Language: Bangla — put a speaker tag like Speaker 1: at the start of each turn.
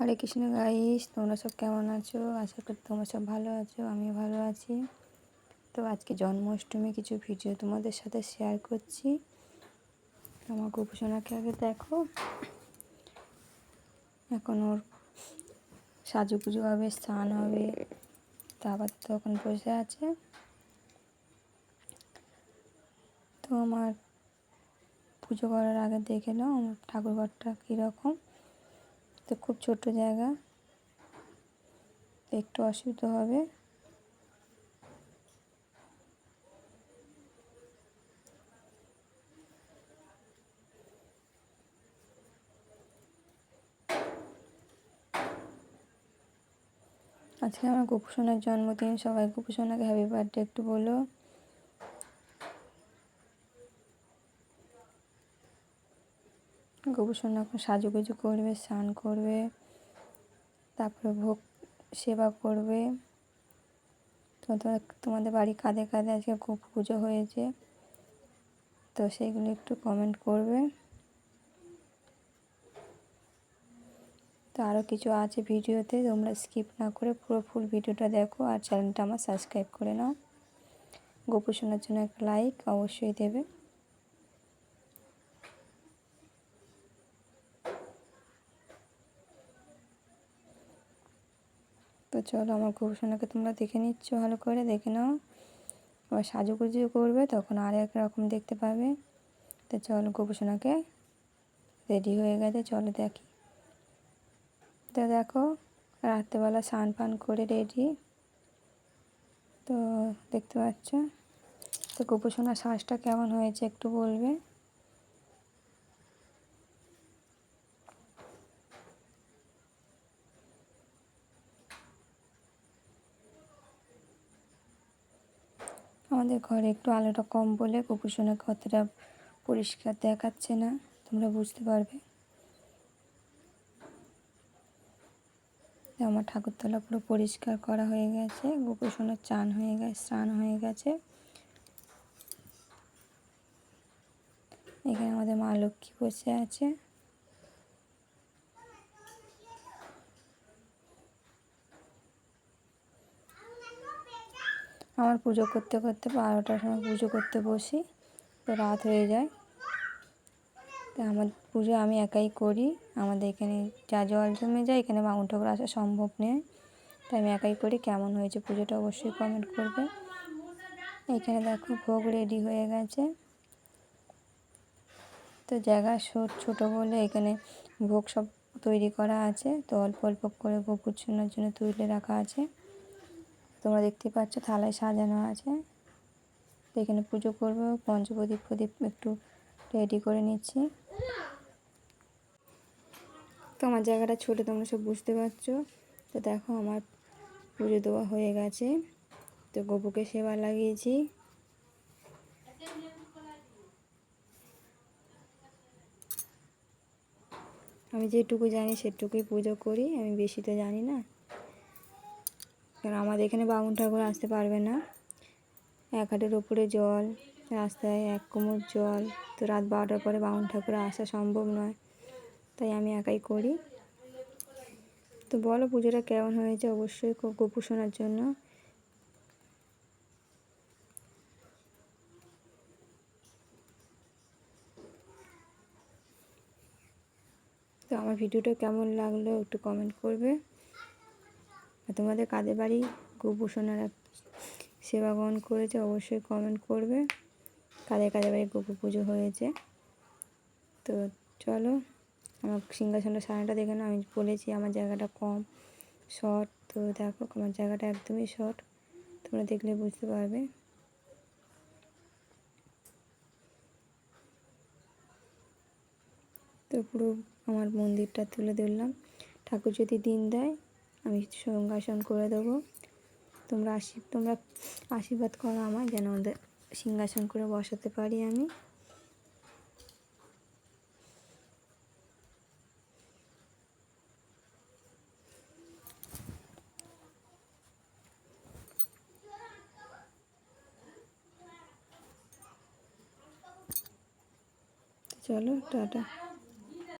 Speaker 1: হরে কৃষ্ণ গাইস তোমরা সব কেমন আছো? আশা করি তোমরা সব ভালো আছো আমি ভালো আছি। তো আজকে জন্মাষ্টমী কিছু ভিডিও তোমাদের সাথে শেয়ার করছি। আমার গোপসোনাকে আগে দেখো। এখন ওর সাজু পুজো হবে, স্নান হবে, তারপর তো এখন বসে আছে। তো আমার পুজো করার আগে দেখে নাও, আমার ঠাকুরঘরটা কীরকম। তো খুব ছোট জায়গা। একটু অসুবিধা হবে। আজকে আমার গোপুসোনার জন্মদিন, সবাই গোপুসোনাকে হ্যাপি বার্থডে একটু বলো। গোপুসোনা সাজুগুজু করবে, স্নান করবে, তারপরে ভোগ সেবা করবে। তো তোমাদের বাড়ি কাঁধে কাঁধে আজকে গোপ পুজো হয়েছে। তো সেইগুলো একটু কমেন্ট করবে। তো আরও কিছু আছে ভিডিওতে, তোমরা স্কিপ না করে পুরো ফুল ভিডিওটা দেখো আর চ্যানেলটা আমার সাবস্ক্রাইব করে নাও। গোপু শোনার জন্য একটা লাইক অবশ্যই দেবে। তো চলো আমার গোপসোনাকে তোমরা দেখে নিচ্ছ ভালো করে, দেখে নাও। আবার সাজুগুজু করবে, তখন আর এক রকম দেখতে পাবে। তো চলো গোপসোনাকে রেডি হয়ে গেছে, চলো দেখি। তো দেখো, রাত্রেবেলা স্নান পান করে রেডি তো দেখতে পাচ্ছ? তো গোপসোনার শ্বাসটা কেমন হয়েছে একটু বলবে? আমাদের ঘরে একটু আলোটা কম বলে কুকুরসোনাকে অতটা পরিষ্কার দেখাচ্ছে না, তোমরা বুঝতে পারবে। আমার ঠাকুরতলা পুরো পরিষ্কার করা হয়ে গেছে গোপুসোনার চান হয়ে গেছে, স্নান হয়ে গেছে। এখানে আমাদের মা লক্ষ্মী বসে আছে। আমার পুজো করতে করতে বারোটার সময় পুজো করতে বসি, তো রাত হয়ে যায়। তো আমার পুজো আমি একাই করি, আমাদের এখানে যা জল জমে যায়, এখানে বামুন ঠাকুর আসা সম্ভব নেই। তাই আমি একাই করি, কেমন হয়েছে পুজোটা অবশ্যই কমেন্ট করবে। এখানে দেখো ভোগ রেডি হয়ে গেছে। তো জায়গা ছোটো বলে এখানে ভোগ সব তৈরি করা আছে, তো অল্প অল্প করে উচ্ছন্নের জন্য তুলে রাখা আছে। তোমরা দেখতে পাচ্ছ থালায় সাজানো আছে। এখানে পুজো করব, পঞ্চপ্রদীপ প্রদীপ একটু রেডি করে নিচ্ছি। তো আমার জায়গাটা ছোটো, তোমরা সব বুঝতে পারছ। তো দেখো আমার পুজো দেওয়া হয়ে গেছে। তো গপুকে সেবা লাগিয়েছি। আমি যেটুকু জানি সেটুকুই পুজো করি, আমি বেশি তো জানি না। কারণ আমাদের এখানে বামুন ঠাকুর আসতে পারবে না? এক হাটের ওপরে জল, রাস্তায় এক কোমর জল, তো রাত বারোটার পরে বামুন ঠাকুর আসা সম্ভব নয়। তাই আমি একাই করি। তো বলো, পুজোটা কেমন হয়েছে অবশ্যই গোপু শোনার জন্য। তো আমার ভিডিওটা কেমন লাগল একটু কমেন্ট করবে। তোমাদের কাদের বাড়ি? গোপুসোনারা সেবা গ্রহণ করেছে, অবশ্যই কমেন্ট করবে। কাদের কাদের বাড়ি গোপু পুজো হয়েছে? তো চলো, আমার সিংহাসনটা সারাটা দেখে না আমি বলেছি আমার জায়গাটা কম শর্ট তো দেখো, আমার জায়গাটা একদমই শর্ট তোমরা দেখলে বুঝতে পারবে। তো পুরো আমার মন্দিরটা তুলে ধরলাম। ঠাকুর যদি দিন দেয় আমি সিংহাসন করে দেবো। তোমরা আশী তোমরা আশীর্বাদ করো আমার যেন ওদের সিংহাসন করে বসাতে পারি আমি। চলো, টাটা।